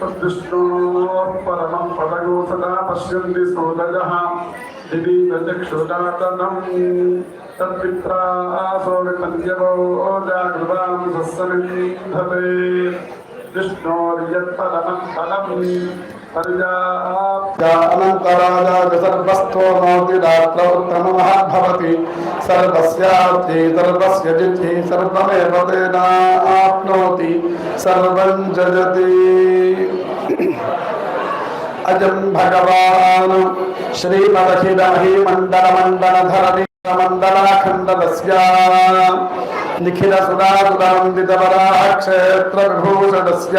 तद्विष्णोः परमं पदगो सदा पश्यन्ति सोदयः दिवि चक्षुरातनम् तद्विप्रासो विपन्यवो जागृतां सत्सनिधते विष्णोर्यत्परमं पदम् अनन्तराजाय सर्वस्थो नोति रात्रौत्तमः सर्वस्यार्थी सर्वस्य जिद्धि सर्वमेव तेनाप्नोति सर्वं जयति अजं भगवान् श्रीमदखिलहि मण्डलमण्डलधरणि मण्डलाखण्डलस्य निखिलसुरासुरवन्दितवराः क्षेत्रविभूषणस्य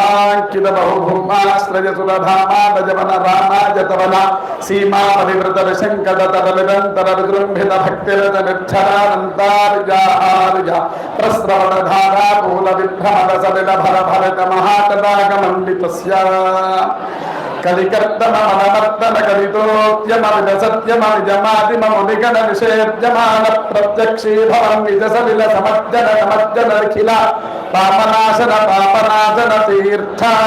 తాంకిత బహుభూమాశ్రయసులభామాజమన రామాజతవన సీమా పరివృత విశంకటతర నిరంతర విజృంభిత భక్తిరత నిర్ధరానంతారుజాహారుజ ప్రస్రవణ ధారాపూల విభ్రమర సలిల భర భరత మహాకటాకమండిత कलिकर्तमनमत्तनकलितोऽप्यमविदसत्यमविदमादिममुनिगण निषेप्यमानप्रत्यक्षीभवं विजसलिलसमज्जनमज्जनखिल पापनाशन पापनाशन तीर्थाध्यादितस्या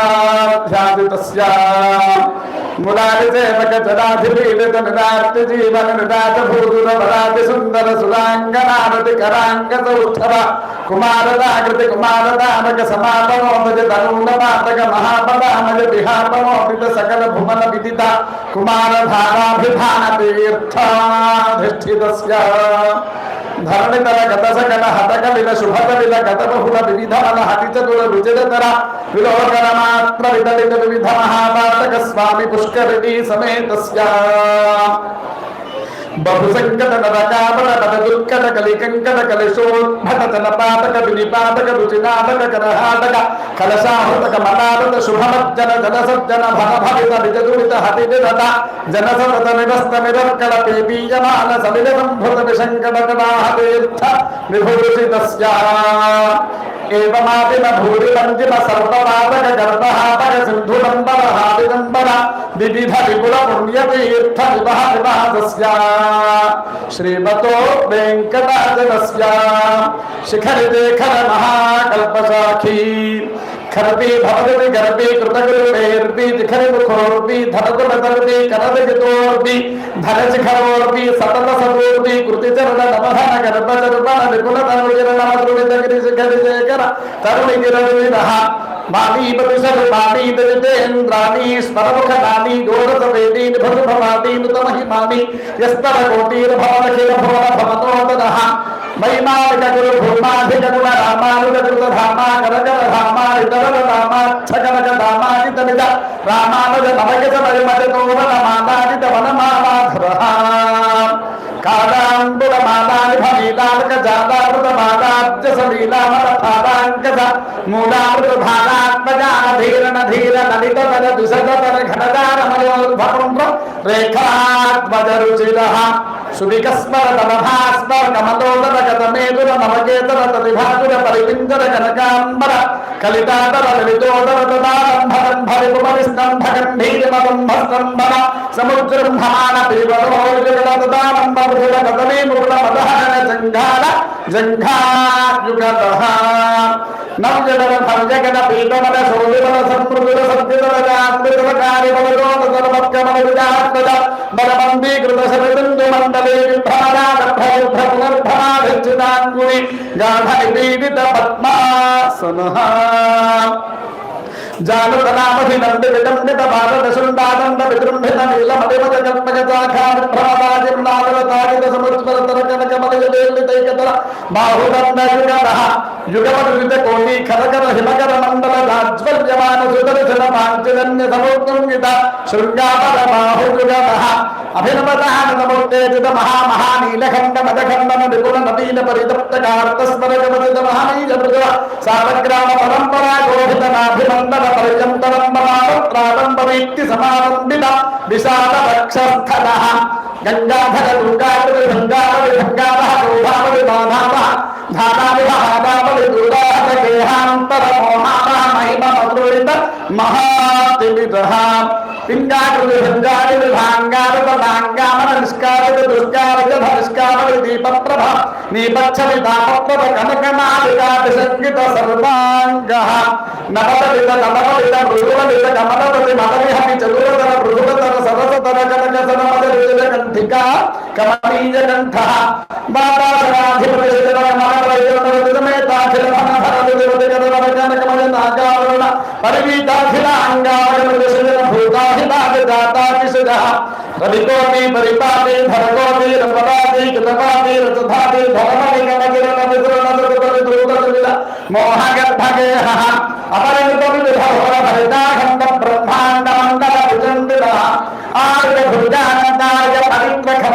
సుందర సురాంగనారతి కరాంగ సౌష్ఠవ కుమారదాకృతి కుమారదామక సమాపమోమజ తరుణమాతక మహాపదామజ విహాపమోమిత సకల భువన విదిత కుమారధారాభిధాన తీర్థాధిష్ఠిత धारणे त्याला गताचा कला हाताका लिला शुभाचा लिला गतबहुला विविध मला, हातीचा डोळा विजेत तरा विलोकन मात्र विदलित विविध महापातक, स्वामी पुष्करणी समेतस्या బహుసంకట నరకామర నట దుర్కట కలికంకట కలశోద్భట జనపాతక వినిపాతక రుచినాటక కరహాటక కలశాహృతక మనారత శుభమజ్జన జనసజ్జన భనభవిత విజదురిత హతి నిరత జనసతత నిరస్త నిరర్కడ పేపీయమాన సమిలసంభృత విశంకట హాదిదంబర వివిధ విపుల పుణ్యతీర్థ వివహ వివాహస్య శ్రీమతో వెంకటాచలస్య శిఖరి దేఖర మహాకల్పశాఖీ खरपि भवदति गर्भि कृतगुरुभैर्भि जिखरमुखोर्भि धरतुलतर्भि करदजितोर्भि धरशिखरोर्भि सततसतोर्भि कृतिचरण नमधन गर्भचर्मण विपुलतनुजिरणमद्रुविदगिरिशिखरिशेखर तरुणिगिरविदः ीपतिशर्पाणीदजितेन्द्राणी स्मरमुखनानी घोरसवेदी निभसुभवादी नुतमहिमानि यस्तरकोटीर्भवनखिलभवन भवतो तदः శేఖర తరుణి గిరవిధ మామీ పరుషరు మామీ దరితేంద్రాణి స్మరముఖ నాని దోరత వేదీ నిభృ భవాతి నుతమహిమాని యస్తర కోటీర భవనఖిల భవన భవతోదనః వైమానిక గురు భూమాధిక గుణ రామానుజ కృత ధామా కరకర ధామా ఇతర ధామా ఛకనక ధామాజిత నిజ రామానుజ నవగత పరిమజ తోరణ మాదాజిత వనమామాధర కాళాంబుల మాదాని భవీలాలక జాతామృత మాదాద్య సలీలామర పాదాంకస మూలామృత భాగాత్మజాన ధీరణ ధీర నలిత తన దుసతర ఘనదార మయోద్భవం రేఖాత్మజ రుచిర సువికస్మర నమభాస్మర నమతోదర గతమేదుర నవకేతర తదిభాతుర పరిపిందర కనకాంబర కలితాతర లలితోదర తదారంభరం భరిపుమవిస్తంభగంభీరమదంభస్తంభర సముద్రం భమాన పిబలోజగల తదానంబరుల కదమే ముకుల మదహరణ జంఘాల జంఘాయుగతః నవజగన భంజగన పీఠమన సోదిమన సంపృతుల సద్వితల జాత్రితల కార్యబలరోధ సర్వత్కమల విజాత్మజ బలమందీకృత సరిబిందు మండలే ബ്രഹ്മനാഭ്രഹ്മനാഭിച്ചിതാങ്കുണി ഗാഠനിപീഡിത പത്മാസനഃ ജാനുതനാമഭിനന്ദിതണ്ടപാദശുണ്ടാനന്ദവിജൃംഭിതനീലമതിമതകൽപ്പകചാഖാവിപ്രമദാജിർനാദവതാരിതസമസ്മരതരകനകമലയതേലിതൈകതര ബാഹുദണ്ഡയുഗതഃ నంది విదండిత భారత శృందానంద విజృంభిత నీలమదిమత కల్పగతాఖాన భ్రమరాజిం నాగల తాగిత సముద్ర తర కనక మలయ దేలితైకతర బాహుదండ యుగర యుగమనుజిత కోటి ఖరకర హిమకర మండల రాజ్వల్యమాన సుదర్శన పాంచజన్య సముద్రంగిత శృంగాపర బాహుయుగర అభినవతానందమూర్తేజిత మహామహానీలఖండ మదఖండన విపుల నవీన పరితప్త కార్తస్మర గమనిత మహానీయ మృగ సాలగ్రామ పరంపరా గోహిత నాభిమండల పర్యంతరం బలాల ప్రారంభమేత్తి సమారంభిత విశాల వక్షస్థల గంగాధర దుర్గావళి గంగావళి గంగావహ గౌధావళి బాధావ దీపప్రభ నీపచ్చలి దాపప్రభ కనకనాదికాదిసంకిత సర్వాంగ నవదలిత నవదలిత మృదువలిత కమలపతి మదవిహమి చతురతర మృదువతర సరసతర కనక సనమదలిత కంఠికా కమనీయ కంఠ బాబాసనాధిపతి శిర మనవైద్యమేతాఖిల మనధర విదివతి కదల కనకమయ నాగావరణ పరివీతాఖిల అంగావరణ శిర భూతాహితాది దాతాకి శిర రవికోటి పరిపాటి ధరకోటి రపదాతి కృతపాటి రచధాతి ధర్మని కమగిరణ విదురణ దుర్గతి దుర్గతిల మోహగర్భగేహ అపరిమితమి విభవ భరితాఖండ బ్రహ్మాండ మండల విజండిత ఆర్య భుజానందాయ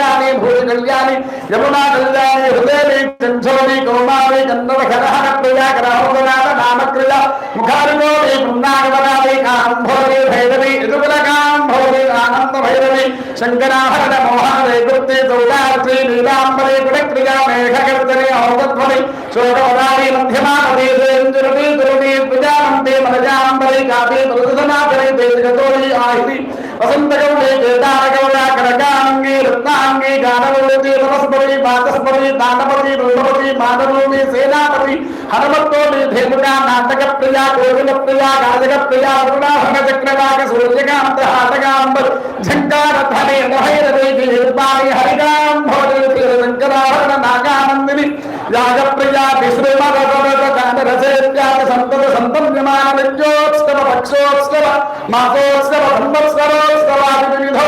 कल्याणे भूय कल्याणे यमुना कल्याणे हृदय में चंचोरी कौमारे चंद्रवखरहर प्रिया ग्राहोगनाथ में मुखारिणो बनावे काम काम्भोरे भैरवी ऋतुकुलकाम्भोरे आनंद भैरवी शंकराहरण मोहारे गुप्ते दौरात्री नीलांबरे गुणक्रिया मेघकर्तने औगध्वनि, शोकोदारी मध्यमापदे देन्दुरपि दुर्वे प्रजानन्दे, मनजाम्बरे कापे दुर्दनाभरे देजगतोरि आहिति वसन्तयो త్రిలోకి వనస్పతి వాచస్పతి దానపతి రుణపతి మాధవోమి సేనాపతి హనుమంతో మీ ధేముగా నాటక ప్రియ గోవింద ప్రియ గాజక ప్రియ వరుణాహరణ చక్రవాక సూర్యకాంత హాటకాంబ ఝంకార ధనే మహైరవేది నిర్మాణి హరిగాం శంకరాభరణ నాగానందిని యాగప్రియ విశ్రుమ రసయత్యాగ సంతత సంపన్యమాన నిత్యోత్సవ పక్షోత్సవ మాసోత్సవ బ్రహ్మోత్సవోత్సవాది వివిధ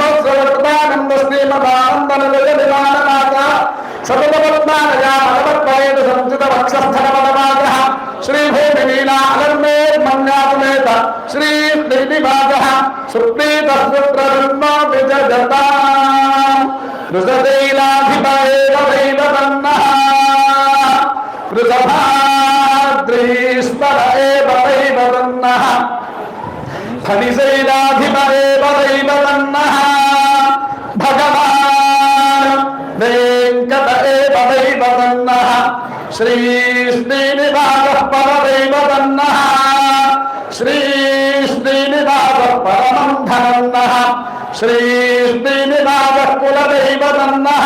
కృతానంద శ్రీమదానందన విమాన మాత సతతపద్మానయా మలవత్వయేత సంచిత వక్షస్థల పదమాగ శ్రీభూమి నీలాలర్మే మన్యాతుమేత శ్రీ శ్రీనివాస సుప్రీత సుప్రబ్రహ్మ విజగతా రుజతైలాధిపేవ దైవతన్నః వృషభాద్రీశ్వర ఏవ దైవతన్నః ఫణిశైలాధిప श्रीश्रीनिवासः परदैवदन्नः श्रीश्रीनिवासः परमं धनन्नः श्रीश्रीनिवासः कुलदैवदन्नः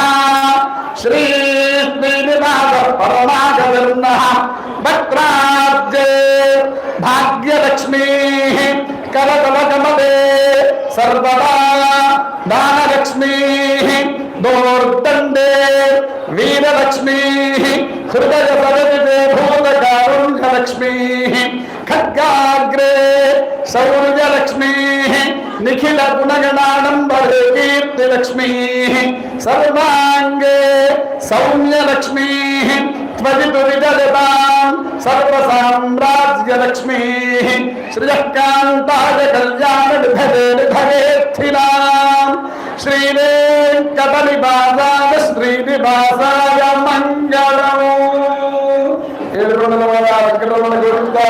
श्रीश्रीनिवासः परमागदन्नः भक्त्राब्जे भाग्यलक्ष्मीः करतलकमदे सर्वदा दानलक्ष्मीः दोर्दण्डे वीरलक्ष्मीः हृदयपदविदे भूतकारुण्यलक्ष्मीः, खड्गाग्रे सौर्यलक्ष्मीः निखिलगुणगणाडम्बरे कीर्तिलक्ष्मीः, सर्वाङ्गे सौम्यलक्ष्मीः त्वजितु विदलतां सर्वसाम्राज्यलक्ष्मीः श्रियः कान्ताय कल्याणनिभवे निभवेत्थिनां श्री निवासाय ಕರ್ಕೊಂಡು ನಮ್ಮನ್ನ ಕರ್ಕೊಂಡು ಹೋಗುತ್ತಾ